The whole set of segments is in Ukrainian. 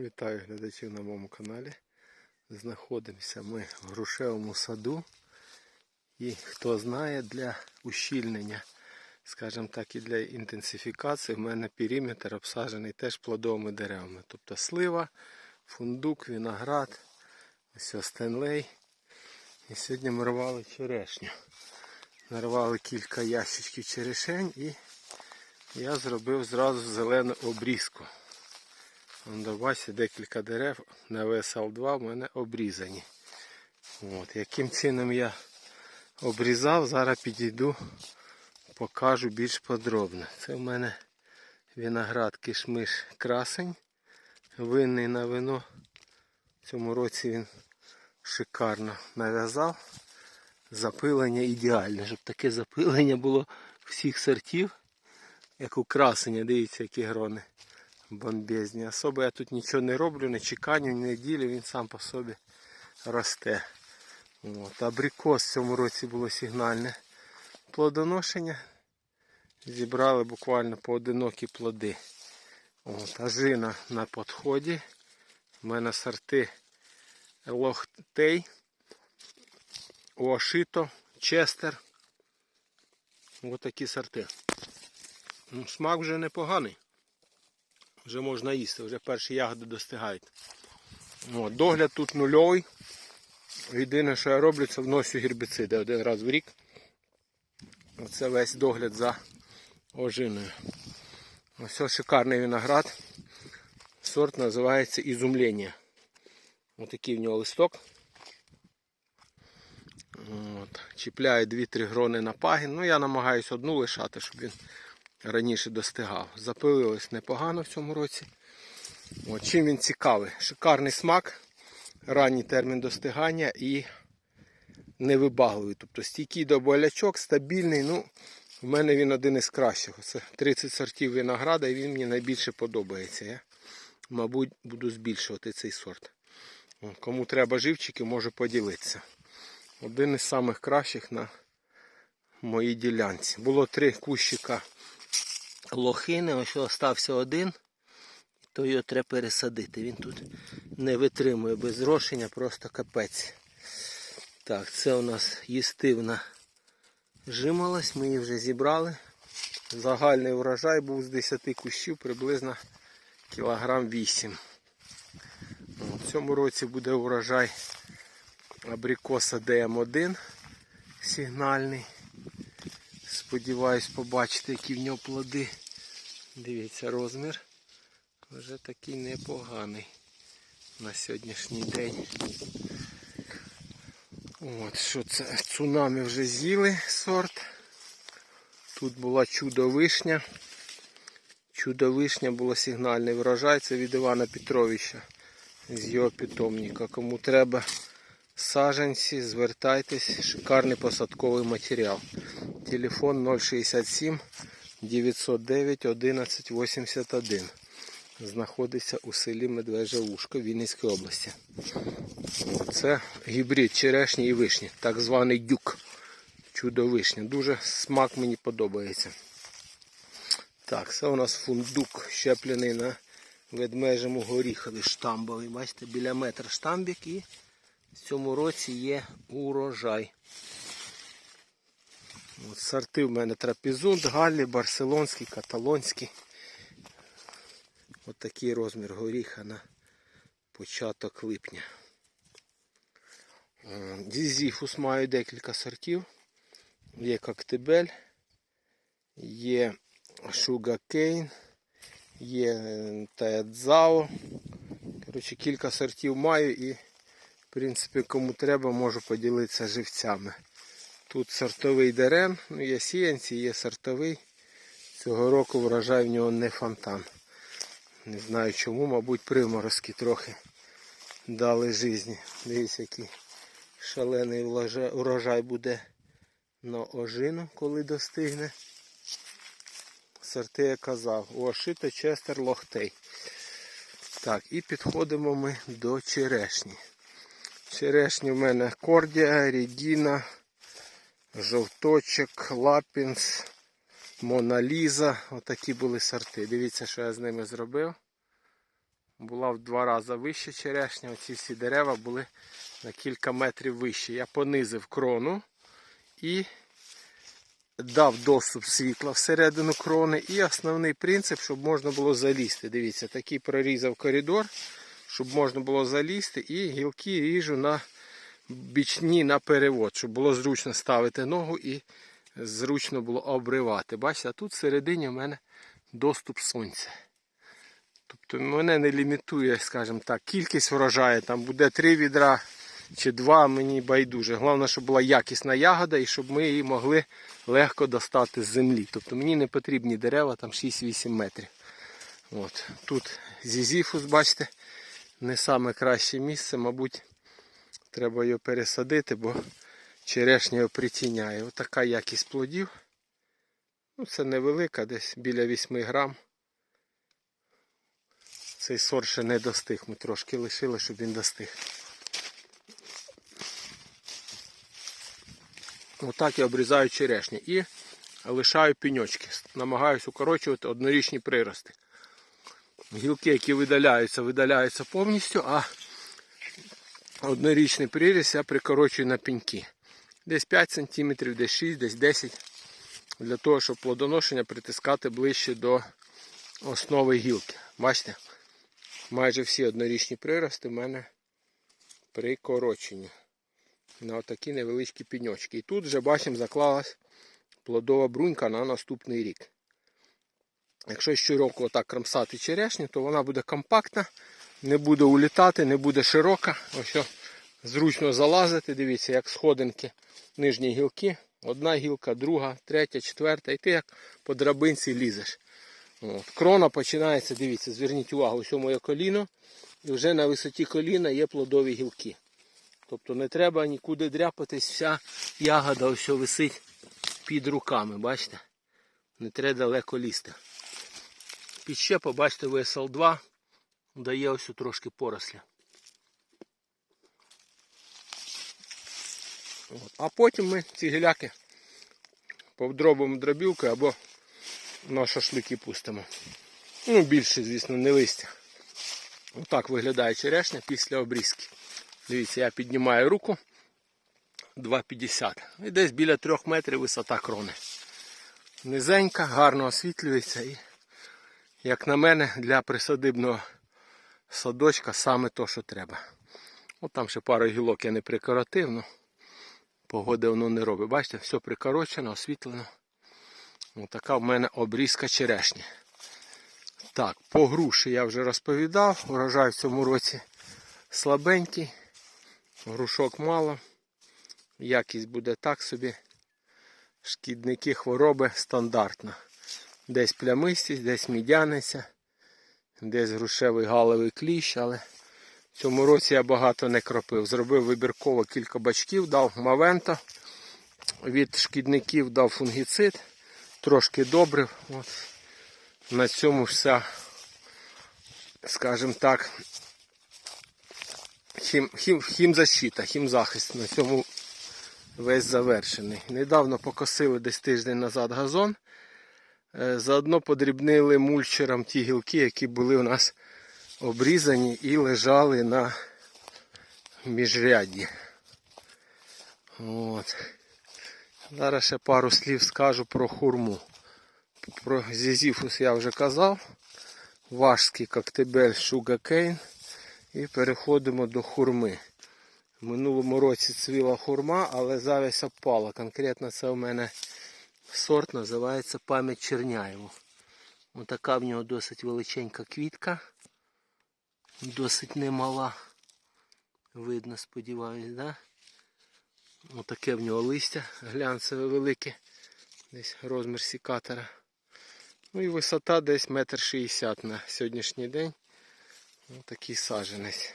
Вітаю глядачів на моєму каналі. Знаходимося ми в грушевому саду. І хто знає, для ущільнення, скажімо так, і для інтенсифікації, в мене периметр обсаджений теж плодовими деревами. Тобто слива, фундук, виноград, ось стенлей. І сьогодні ми рвали черешню. Нарвали кілька ящичків черешень і я зробив зразу зелену обрізку. Бачите, декілька дерев на ВСЛ-2 в мене обрізані. От, яким чином я обрізав, зараз підійду, покажу більш подробно. Це в мене виноград кишмиш красень, винний на вино. В цьому році він шикарно нав'язав. Запилення ідеальне, щоб таке запилення було всіх сортів, як у красення, дивіться, які грони бомбезні. Особо я тут нічого не роблю, не чеканю, не ділю, він сам по собі росте. От. Абрикос в цьому році було сигнальне плодоношення. Зібрали буквально поодинокі плоди. От. Ажина на підході. У мене сорти лохтей, Уашито, Честер. Ось такі сорти. Ну, смак вже непоганий. Вже можна їсти, вже перші ягоди достигають. От, догляд тут нульовий. Єдине, що я роблю, це вносю гербіциди один раз в рік. Оце весь догляд за ожиною. Ось шикарний виноград. Сорт називається Ізумлення. Ось такий в нього листок. От. Чіпляє 2-3 грони на пагін. Ну я намагаюся одну лишати, щоб він раніше достигав. Запилилось непогано в цьому році. От, чим він цікавий? Шикарний смак, ранній термін достигання і невибагливий. Тобто стійкий до болячок, стабільний. Ну, в мене він один із кращих. Це 30 сортів винограда і він мені найбільше подобається. Я, мабуть, буду збільшувати цей сорт. Кому треба живчики, можу поділитися. Один із самих кращих на моїй ділянці. Було три кущика лохини, ось остався один, то його треба пересадити. Він тут не витримує без зрошення, просто капець. Так, це у нас їстивна жимолость, ми її вже зібрали. Загальний врожай був з 10 кущів приблизно кілограм 8. В цьому році буде урожай абрикоса ДМ1 сигнальний. Сподіваюсь побачити, які в нього плоди. Дивіться, розмір. Вже такий непоганий на сьогоднішній день. От, що це? Цунамі вже з'їли сорт. Тут була чудо-вишня. Чудо-вишня була сигнальний врожай. Це від Івана Петровича з його питомника. Кому треба саженці, звертайтесь, шикарний посадковий матеріал. Телефон 067 909 11 81. Знаходиться у селі Медвеже Ушко Вінницької області. Це гібрид черешні і вишні, так званий дюк. Чудо вишня. Дуже смак мені подобається. Так, це у нас фундук щеплений на ведмежому горіхові штамбовий. Бачите, біля метра штамбік і в цьому році є урожай. От Сорти в мене трапезунд, Галлі, барселонський, каталонський. От такий розмір горіха на початок липня. Дізіфус маю декілька сортів. Є коктебель, є шугакейн, є таядзао. Коротше, кілька сортів маю і, в принципі, кому треба, можу поділитися живцями. Тут сортовий дерен, ну є сіянці, є сортовий. Цього року врожай в нього не фонтан. Не знаю чому, мабуть, приморозки трохи дали житті. Дивіться, який шалений урожай буде на ожину, коли достигне. Сорти я казав. Уашито Честер Лохтей. Так, і підходимо ми до черешні. Черешні в мене Кордія, Рідіна, Жовточок, Лапінс, Моналіза. Отакі були сорти. Дивіться, що я з ними зробив. була в два рази вище черешня. Оці всі дерева були на кілька метрів вище. Я понизив крону і дав доступ світла всередину крони. І основний принцип, щоб можна було залізти. Дивіться, такий прорізав коридор, щоб можна було залізти, і гілки ріжу на бічні на перевод, щоб було зручно ставити ногу і зручно було обривати. Бачите, а тут всередині в мене доступ сонця. Тобто мене не лімітує, скажімо так, кількість врожаю, там буде три відра чи два, мені байдуже. Головне, щоб була якісна ягода і щоб ми її могли легко достати з землі. Тобто мені не потрібні дерева там 6-8 метрів. От. Тут зізіфус, бачите, не саме краще місце, мабуть, треба його пересадити, бо черешня притіняє. Ось така якість плодів. Ну, це невелика, десь біля 8 грам. Цей сорт ще не достиг. Ми трошки лишили, щоб він достиг. Отак я обрізаю черешню і лишаю пеньочки. Намагаюсь укорочувати однорічні прирости. Гілки, які видаляються, видаляються повністю, а однорічний приріст я прикорочую на пеньки. Десь 5 см, десь 6, десь 10 для того, щоб плодоношення притискати ближче до основи гілки. Бачите? Майже всі однорічні прирости в мене прикорочені на отакі невеличкі піньочки. І тут вже бачимо заклалась плодова брунька на наступний рік. Якщо щороку отак кромсати черешню, то вона буде компактна, не буде улітати, не буде широка. Ось зручно залазити. Дивіться, як сходинки нижні гілки. Одна гілка, друга, третя, четверта. І ти як по драбинці лізеш. От. Крона починається, дивіться, зверніть увагу, ось моє коліно. І вже на висоті коліна є плодові гілки. Тобто не треба нікуди дряпатись, вся ягода ось висить під руками, бачите? Не треба далеко лізти. Підщепа, бачите, ВСЛ-2 дає ось трошки поросля. От. А потім ми ці гіляки повдробимо дробілкою або на шашлики пустимо. Ну, більше, звісно, не листя. Отак виглядає черешня після обрізки. Дивіться, я піднімаю руку 2,50. І десь біля 3 метрів висота крони. Низенька, гарно освітлюється і, як на мене, для присадибного садочка саме то, що треба. От там ще пару гілок я не прикоротив, ну погоди воно не робить. Бачите, все прикорочено, освітлено. Ось така в мене обрізка черешні. Так, по груші я вже розповідав. Урожай в цьому році слабенький. Грушок мало. Якість буде так собі. Шкідники хвороби стандартна. Десь плямистість, десь мідяниця, десь грушевий галовий кліщ, але в цьому році я багато не кропив. Зробив вибірково кілька бачків, дав мавента, від шкідників дав фунгіцид, трошки добрив. От. На цьому вся, скажімо так, хім, хім, хімзащита, хімзахист на цьому весь завершений. Недавно покосили десь тиждень назад газон. Е, Заодно подрібнили мульчером ті гілки, які були у нас обрізані і лежали на міжрядді. От. Зараз ще пару слів скажу про хурму. Про зізіфус я вже казав. Важкий коктебель Sugarcane. І переходимо до хурми. В минулому році цвіла хурма, але завість опала. Конкретно це у мене сорт називається пам'ять Черняєву. Отака в нього досить величенька квітка. Досить немала. Видно, сподіваюсь, да? Отаке в нього листя глянцеве велике. Десь розмір сікатора. Ну і висота десь метр шістдесят на сьогоднішній день. Ось такий саджанець.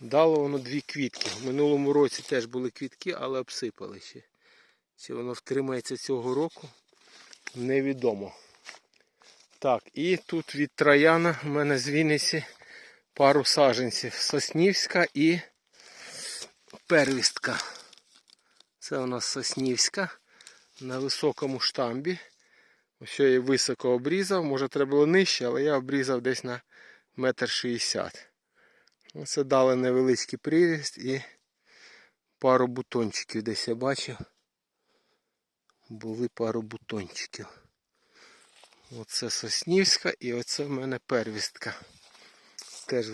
Дало воно дві квітки. В минулому році теж були квітки, але обсипали ще. Чи воно втримається цього року, невідомо. Так, і тут від трояна в мене з Вінниці пару саджанців. Соснівська і первістка. Це у нас Соснівська на високому штамбі. Ось я її високо обрізав, може треба було нижче, але я обрізав десь на метр шістдесят. Оце дали невеличкий приріст і пару бутончиків десь я бачив. Були пару бутончиків. Оце Соснівська і оце в мене первістка. Теж